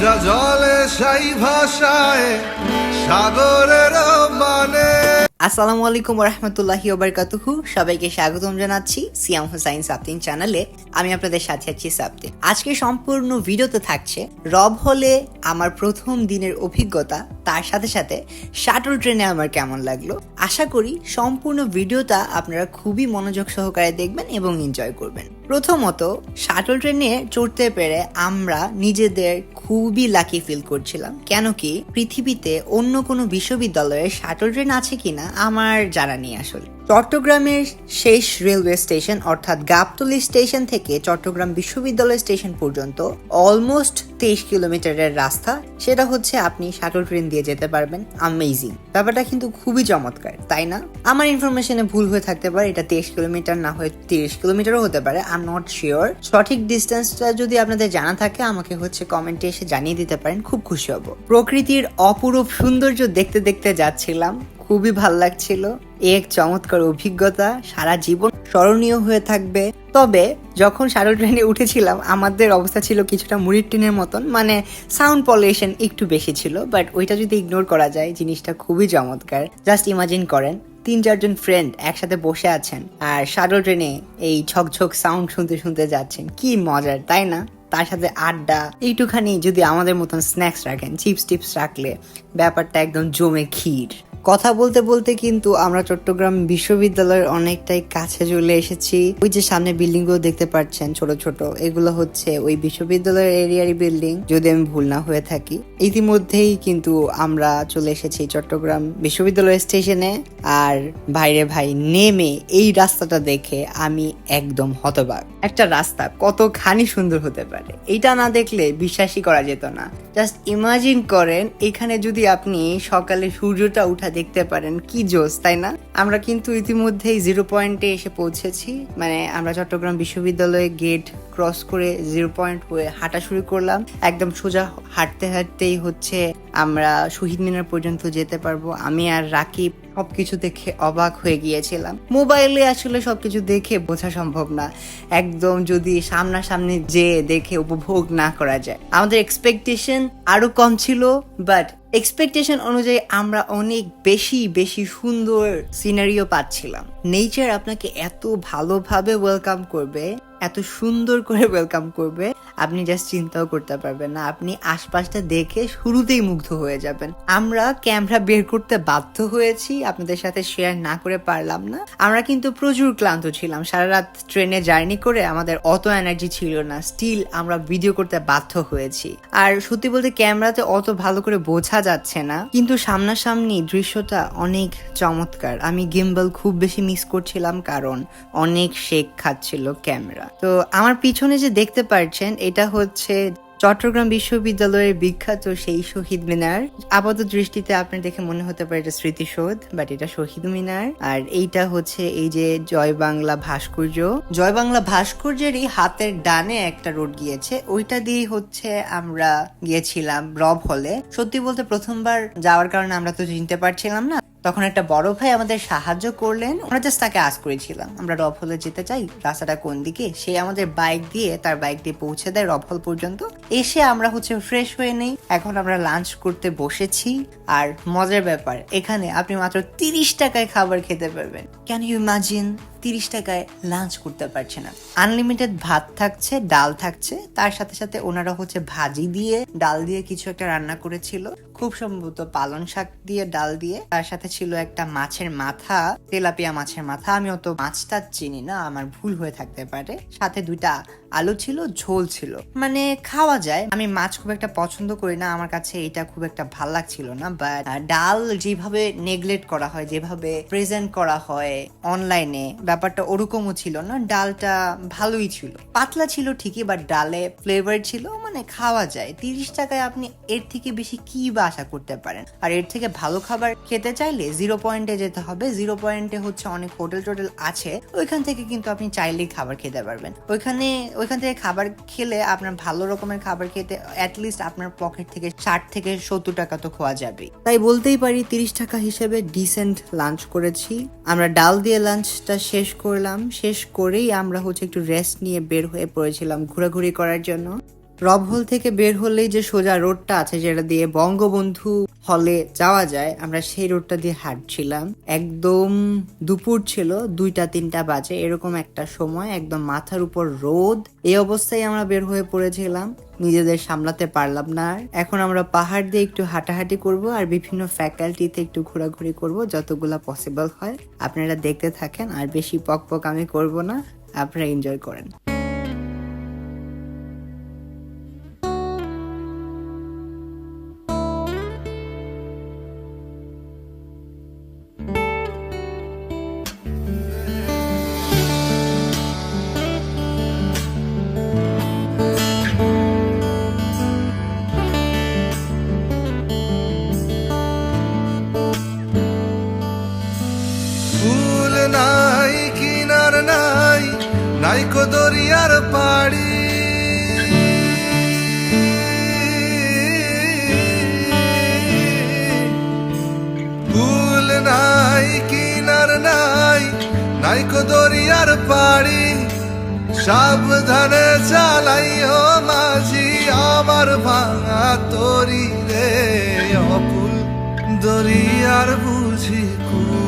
মিশ্রা জলে সাই ভাষায়, সাগরের মানে। আসসালামু আলাইকুম রহমতুল্লাহি ওবরকাতুহু। সবাইকে স্বাগতম জানাচ্ছি সিয়াম হুসাইন সাবতিন চ্যানেলে। আমি আপনাদের সাথে আছি সাবতিন। আজকে সম্পূর্ণ ভিডিওতে থাকছে, রব হলে আমার প্রথম দিনের অভিজ্ঞতা তার সাথে সাথে শাটল ট্রেনে আমার কেমন লাগল? আশা করি সম্পূর্ণ ভিডিওটা আপনারা খুবই মনোযোগ সহকারে দেখবেন এবং এনজয় করবেন। প্রথমত, শাটল ট্রেনে চড়তে পেরে আমরা নিজেদের খুবই লাকি ফিল করছিলাম। কেন কি, পৃথিবীতে অন্য কোনো বিশ্ববিদ্যালয়ে শাটল ট্রেন আছে কিনা আমার জানা নেই আসলে। চট্টগ্রামের শেষ রেলওয়ে স্টেশন, অর্থাৎ গাবতলী স্টেশন থেকে চট্টগ্রাম বিশ্ববিদ্যালয় স্টেশন পর্যন্ত অলমোস্ট তেইশ কিলোমিটারের রাস্তা। সেটা হচ্ছে আপনি শাটল ট্রেন দিয়ে যেতে পারবেন। আমেজিং ব্যাপারটা কিন্তু খুবই চমৎকার, তাই না? আমার ইনফরমেশনে ভুল হয়ে থাকতে পারে, এটা তেইশ কিলোমিটার না হয়ে তিরিশ কিলোমিটারও হতে পারে আই এম নট শিওর সঠিক ডিস্টেন্সটা যদি আপনাদের জানা থাকে, আমাকে হচ্ছে কমেন্টে এসে জানিয়ে দিতে পারেন, খুব খুশি হব। প্রকৃতির অপরূপ সৌন্দর্য দেখতে দেখতে যাচ্ছিলাম, খুবই ভালো লাগছিল। এক চমৎকার অভিজ্ঞতা, সারা জীবন স্মরণীয় হয়ে থাকবে। তবে যখন শাটল ট্রেনে উঠেছিলাম, আমাদের অবস্থা ছিল কিছুটা মুড়ির ট্রেনের মতন মানে সাউন্ড পলিউশন একটু বেশি ছিল বাট ওইটা যদি ইগনোর করা যায়, জিনিসটা খুবই চমৎকার। জাস্ট ইমাজিন করেন, তিন চারজন ফ্রেন্ড একসাথে বসে আছেন, আর শাটল ট্রেনে এই ঝকঝক সাউন্ড শুনতে শুনতে যাচ্ছেন। কি মজার, তাই না? তার সাথে আড্ডা, এইটুখানি যদি আমাদের মতন স্ন্যাক্স রাখেন চিপস টিপস রাখলে ব্যাপারটা একদম জমে ক্ষীর। কথা বলতে বলতে কিন্তু আমরা চট্টগ্রাম বিশ্ববিদ্যালয়ের অনেকটাই কাছে চলে এসেছি। ওই যে সামনে বিল্ডিংগুলো দেখতে পাচ্ছেন ছোট ছোট। এগুলো হচ্ছে ওই বিশ্ববিদ্যালয়ের এরিয়ারই বিল্ডিং, যদি আমি ভুল না হয়ে থাকি। ইতিমধ্যেই কিন্তু আমরা চলে এসেছি চট্টগ্রাম বিশ্ববিদ্যালয় স্টেশনে আর ভাইরে ভাই, নেমে এই রাস্তাটা দেখে আমি একদম হতবাক। একটা রাস্তা কতখানি সুন্দর হতে পারে এটা না দেখলে বিশ্বাসই করা যেত না। জাস্ট ইমাজিন করেন, এখানে যদি আপনি সকালে সূর্যটা উঠা দেখতে পারেন। কি জোস তাই না? আমরা কিন্তু ইতিমধ্যেই জিরো পয়েন্টে এসে পৌঁছেছি। মানে আমরা চট্টগ্রাম বিশ্ববিদ্যালয়ে গেট ক্রস করে জিরো পয়েন্ট হয়ে হাঁটা শুরু করলাম। একদম সোজা হাঁটতে হাঁটতেই হচ্ছে আমরা শহীদ মিনার পর্যন্ত যেতে পারব। আমি আর রাকিব সবকিছু দেখে অবাক হয়ে গিয়েছিলাম। মোবাইলে আসলে সবকিছু দেখে বোঝা সম্ভব না। একদম যদি সামনাসামনি যে দেখে উপভোগ না করা যায়। আমাদের এক্সপেকটেশন আরও কম ছিল বাট এক্সপেকটেশন অনুযায়ী আমরা অনেক বেশি বেশি সুন্দর সিনারিও পাচ্ছিলাম। নেচার আপনাকে এত ভালোভাবে ওয়েলকাম করবে, এত সুন্দর করে ওয়েলকাম করবে। আপনি জাস্ট চিন্তাও করতে পারবেন না। আপনি আশপাশটা দেখে শুরুতেই মুগ্ধ হয়ে যাবেন। আমরা ক্যামেরা বের করতে বাধ্য হয়েছি, আপনাদের সাথে শেয়ার না করে পারলাম না। আমরা কিন্তু প্রচুর ক্লান্ত ছিলাম। সারা রাত ট্রেনে জার্নি করে আমাদের অত এনার্জি ছিল না। স্টিল আমরা ভিডিও করতে বাধ্য হয়েছি। আর সত্যি বলতে ক্যামেরাতে অত ভালো করে বোঝা যাচ্ছে না। কিন্তু সামনাসামনি দৃশ্যটা অনেক চমৎকার। আমি গিম্বল খুব বেশি মিস করছিলাম কারণ অনেক শেক খাচ্ছিল ক্যামেরা তো আমার পিছনে যে দেখতে পারছেন এটা হচ্ছে চট্টগ্রাম বিশ্ববিদ্যালয়ের বিখ্যাত সেই শহীদ মিনার। আপাত দৃষ্টিতে আপনার দেখে মনে হতে পারে এটা স্মৃতিসৌধ, বাট এটা শহীদ মিনার। আর এইটা হচ্ছে এই যে জয় বাংলা ভাস্কর্য। জয় বাংলা ভাস্কর্যেরই হাতের ডানে একটা রোড গিয়েছে। ওইটা দিয়ে হচ্ছে আমরা গিয়েছিলাম রব হলে। সত্যি বলতে প্রথমবার যাওয়ার কারণে আমরা তো চিনতে পারছিলাম না। তখন একটা বড় ভাই আমাদের সাহায্য করলেন। আমরা জাস্ট তাকে আস করেছিলাম, আমরা রব হলে যেতে চাই? রাস্তাটা কোন দিকে? সে আমাদের বাইক দিয়ে, তার বাইক দিয়ে পৌঁছে দেয় রব হল পর্যন্ত। এসে আমরা হচ্ছে ফ্রেশ হয়ে নেই। এখন আমরা লাঞ্চ করতে বসেছি। আর মজার ব্যাপার, এখানে আপনি মাত্র তিরিশ টাকায় খাবার খেতে পারবেন। ক্যান ইউ ইমাজিন তিরিশ টাকায় লাঞ্চ করতে পারছে না। আনলিমিটেড ভাত থাকছে, ডাল থাকছে, তার সাথে সাথে ওনারা হচ্ছে ভাজি দিয়ে, ডাল দিয়ে কিছু একটা রান্না করেছিল। খুব সম্ভবত পালং শাক দিয়ে, ডাল দিয়ে। তার সাথে ছিল একটা মাছের মাথা, তেলাপিয়া মাছের মাথা। আমি অত মাছটা চিনি না, আমার ভুল হয়ে থাকতে পারে। সাথে দুইটা আলু ছিল, ঝোল ছিল। মানে খাওয়া যায়। আমি মাছ খুব একটা পছন্দ করি না, আমার কাছে এটা খুব একটা ভালো লাগছিল না। বাট ডাল যেভাবে নেগলেক্ট করা হয়, যেভাবে প্রেজেন্ট করা হয় অনলাইনে ব্যাপারটা ওরকমও ছিল না। ডালটা ভালোই ছিল। পাতলা ছিল ঠিকই বাট ডালে ফ্লেভার ছিল মানে খাওয়া যায়। তিরিশ টাকায় আপনি এর থেকে বেশি কি বা আশা করতে পারেন? আর এর থেকে ভালো খাবার খেতে চাইলে জিরো পয়েন্টে যেতে হবে। জিরো পয়েন্টে হচ্ছে অনেক হোটেল টোটেল আছে। ওইখান থেকে কিন্তু আপনি চাইলেই খাবার খেতে পারবেন। ওইখানে, ওইখান থেকে খাবার খেলে আপনার ভালো রকমের খাবার খেতে অ্যাটলিস্ট আপনার পকেট থেকে ষাট থেকে সত্তর টাকা তো খোয়া যাবে তাই বলতেই পারি তিরিশ টাকা হিসেবে ডিসেন্ট লাঞ্চ করেছি। আমরা ডাল দিয়ে লাঞ্চটা শেষ করলাম। শেষ করেই আমরা হচ্ছে একটু রেস্ট নিয়ে বের হয়ে পড়েছিলাম ঘোরাঘুরি করার জন্য। রবহল থেকে বের হলেই যে সোজা রোডটা আছে যেটা দিয়ে বঙ্গবন্ধু হলে যাওয়া যায়, আমরা সেই রোডটা দিয়ে হাঁটছিলাম। একদম দুপুর ছিল, দুইটা, তিনটা বাজে, এরকম একটা সময়, একদম মাথার উপর রোদ। এই অবস্থায় আমরা বের হয়ে পড়েছিলাম। নিজেদের সামলাতে পারলাম না এখন আমরা পাহাড় দিয়ে একটু হাঁটাহাঁটি করব আর বিভিন্ন ফ্যাকাল্টিতে একটু ঘোরাঘুরি করব, যতগুলা পসিবল হয়। আপনারা দেখতে থাকেন আর বেশি পক পক আমি করব না। আপনারা এনজয় করেন। ফুল নাই, কিনার নাই নাইকো দরিয়ার পাড়ি। ফুল নাই, কিনার নাই নাইকো দরিয়ার পাড়ি। সাবধানে চালাইও মাঝি, আমার ভাঙা তরি রে, অকুল দরিয়ার বুঝি কুল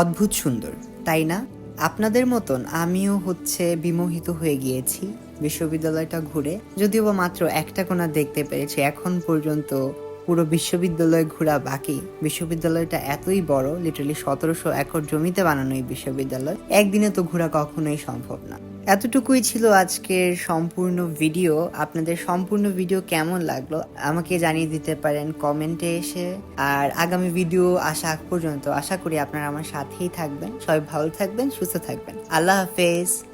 অদ্ভুত সুন্দর, তাই না? আপনাদের মতন আমিও হচ্ছে বিমোহিত হয়ে গিয়েছি বিশ্ববিদ্যালয়টা ঘুরে। যদিও বা মাত্র একটা কোনা দেখতে পেরেছি, এখন পর্যন্ত পুরো বিশ্ববিদ্যালয় ঘোরা বাকি। বিশ্ববিদ্যালয়টা এতই বড় লিটারালি সতেরোশো একর জমিতে বানানো এই বিশ্ববিদ্যালয়। একদিনে তো ঘোরা কখনোই সম্ভব না। এতটুকুই ছিল আজকের সম্পূর্ণ ভিডিও। আপনাদের সম্পূর্ণ ভিডিও কেমন লাগল? আমাকে জানিয়ে দিতে পারেন কমেন্টে এসে। আর আগামী ভিডিও আসা পর্যন্ত আশা করি আপনারা আমার সাথেই থাকবেন। সবাই ভালো থাকবেন, সুস্থ থাকবেন। আল্লাহ হাফেজ।